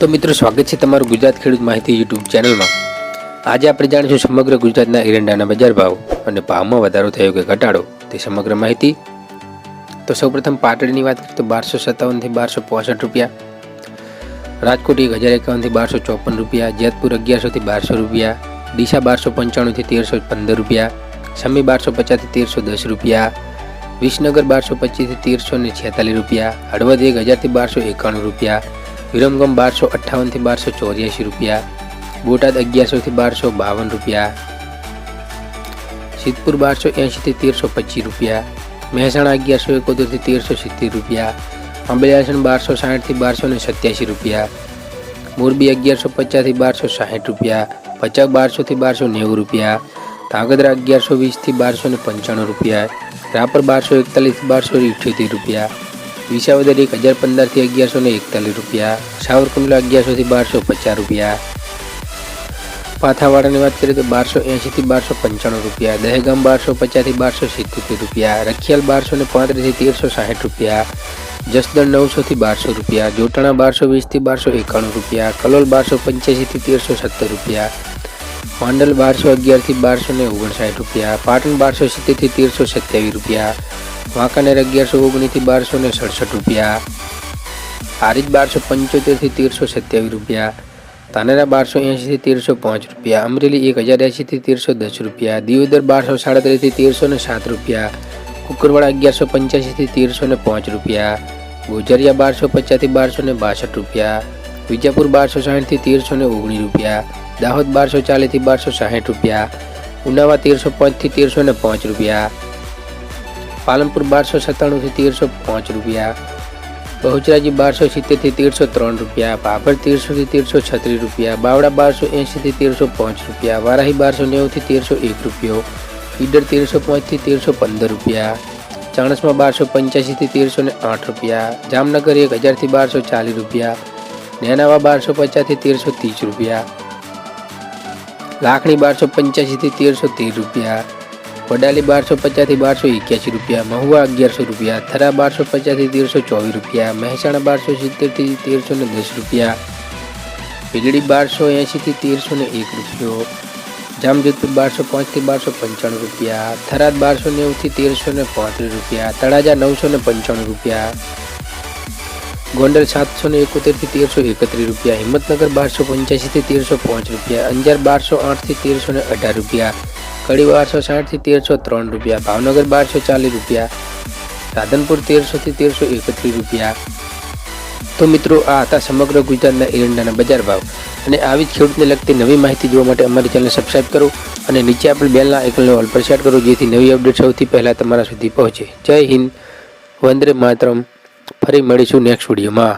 તો મિત્રો, સ્વાગત છે તમારું ગુજરાત ખેડૂત માહિતી યુટ્યુબ ચેનલમાં. આજે આપણે જાણીશું સમગ્ર ગુજરાતના એરંડાના બજાર ભાવ અને ભાવમાં વધારો થયો કે ઘટાડો તે સમગ્ર માહિતી. તો સૌપ્રથમ પાટણની વાત કરીએ તો બારસો સત્તાવનથી બારસો પોસઠ રૂપિયા, રાજકોટ એક હજાર એકાવનથી બારસો ચોપન રૂપિયા, જેતપુર અગિયારસોથી બારસો રૂપિયા, ડીસા બારસો પંચાણુંથી તેરસો પંદર રૂપિયા સમી બારસો પચાસથી તેરસો દસ રૂપિયા, વિસનગર બારસો પચીસથી તેરસો ને છેતાલીસ રૂપિયા, હળવદ એક હજારથી બારસો એકાણું રૂપિયા વિરમગામ બારસો અઠ્ઠાવનથી બારસો ચોર્યાસી રૂપિયા, બોટાદ અગિયારસોથી બારસો બાવન રૂપિયા, સિદ્ધપુર બારસો એંશીથી તેરસો પચીસ રૂપિયા, મહેસાણા અગિયારસો એકોતેરથી તેરસો સિત્તેર રૂપિયા અંબેલાસણ બારસો સાઠથી બારસો ને સત્યાસી રૂપિયા, મોરબી અગિયારસો પચાસથી બારસો સાઠ રૂપિયા ભચાઉ બારસોથી બારસો નેવું રૂપિયા, ધાંગધ્રા અગિયારસો વીસથી બારસો ને પંચાણું રૂપિયા, રાપર બારસો એકતાલીસથી બારસો ઇઠ્યોતેર રૂપિયા વિસાવદર એક હજાર પંદરથી અગિયારસો ને એકતાલીસ રૂપિયા. સાવરકુંડલા અગિયારસોથી બારસો પચાસ રૂપિયા. પાથાવાડાની વાત કરીએ તો બારસો એંશીથી બારસો પંચાણું રૂપિયા. દહેગામ બારસો પચાસથી બારસો સિત્તોતેર રૂપિયા. રખિયાલ બારસો ને પાંત્રીસથી તેરસો સાઠ રૂપિયા. જસદણ નવસોથી બારસો રૂપિયા. જોટાણા બારસો વીસથી બારસો એકાણું રૂપિયા. કલોલ બારસો પંચ્યાસીથી તેરસો સત્તર રૂપિયા. માંડલ બારસો અગિયારથી બારસો ને ઓગણસાઠ રૂપિયા. પાટણ બારસો સિત્તેરથી તેરસો સત્યાવીસ રૂપિયા. વાંકાનેર અગિયારસો ઓગણીસથી બારસો ને સડસઠ રૂપિયા. હારીજ બારસો પંચોતેરથી તેરસો સત્યાવીસ રૂપિયા. તાનેરા બારસો એંશીથી તેરસો પાંચ રૂપિયા. અમરેલી એક હજાર એંશીથી તેરસો દસ રૂપિયા. દિયોદર બારસો સાડત્રીસથી તેરસો ને સાત રૂપિયા. કુકરવાડા અગિયારસો પંચ્યાસીથી તેરસો ને પાંચ રૂપિયા. ગોજરિયા બારસો પચાસથી બારસો ને બાસઠ રૂપિયા. વિજાપુર બારસો સાઠથી તેરસો ને ઓગણીસ રૂપિયા. દાહોદ બારસો ચાલીસથી બારસો સાઠ રૂપિયા. ઉનાવા તેરસો પાંચથી તેરસો ને પાંચ રૂપિયા. પાલનપુર બારસો સત્તાણુંથી તેરસો પાંચ રૂપિયા. બહુચરાજી બારસો સિત્તેરથી તેરસો ત્રણ રૂપિયા. ભાભર તેરસોથી તેરસો છત્રીસ રૂપિયા. બાવડા બારસો એંશીથી તેરસો પાંચ રૂપિયા. વારાહી બારસો નેવુંથી તેરસો એક રૂપિયો. ઈડર તેરસો પાંચથી તેરસો પંદર રૂપિયા. ચાણસમાં બારસો પંચ્યાસીથી તેરસો ને આઠ રૂપિયા. જામનગર એક હજારથી બારસો ચાલીસ રૂપિયા. નેનાવા બારસો પચાસથી તેરસો ત્રીસ રૂપિયા. લાખણી બારસો પંચ્યાસીથી તેરસો તેર રૂપિયા. વડાલી બારસો પચાસથી બારસો એક્યાસી રૂપિયા, મહુવા અગિયારસો રૂપિયા, થરા બારસો પચાસથી તેરસો ચોવીસ રૂપિયા, મહેસાણા બારસો સિત્તેરથી તેરસો ને દસ રૂપિયા ભીલડી બારસો એંશીથી તેરસો ને એક રૂપિયો, જામજોધપુર બારસો પાંચથી બારસો પંચાણું રૂપિયા, થરાદ બારસો નેવુંથી તેરસો ને પાંત્રીસ રૂપિયા, તળાજા નવસો ને પંચાણું રૂપિયા, ગોંડલ સાતસો ને એકોતેરથી તેરસો એકત્રીસ રૂપિયા, હિંમતનગર બારસો પંચ્યાસીથી તેરસો પાંચ રૂપિયા, અંજાર બારસો આઠથી તેરસો ને અઢાર રૂપિયા કડી બારસો સાઠથી તેરસો ત્રણ રૂપિયા, ભાવનગર બારસો ચાલીસ રૂપિયા, રાધનપુર તેરસોથી તેરસો એકત્રીસ રૂપિયા. તો મિત્રો, આ હતા સમગ્ર ગુજરાતના એરંડાના બજાર ભાવ. અને આવી જ ખેડૂતને લગતી નવી માહિતી જોવા માટે અમારી ચેનલ સબસ્ક્રાઈબ કરો અને નીચે આપણે બેલના આઇકનને ઓલ પર સેટ કરો, જેથી નવી અપડેટ સૌથી પહેલાં તમારા સુધી પહોંચે. જય હિન્દ, વંદે માતરમ. ફરી મળીશું નેક્સ્ટ વિડીયોમાં